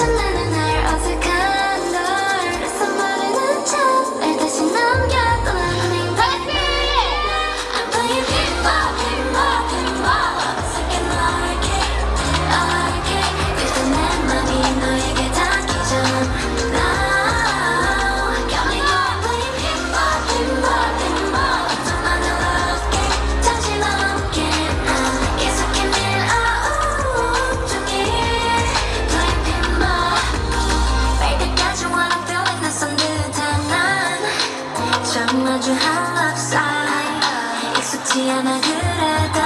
灿烂的。love sign 익숙지 않아 그래도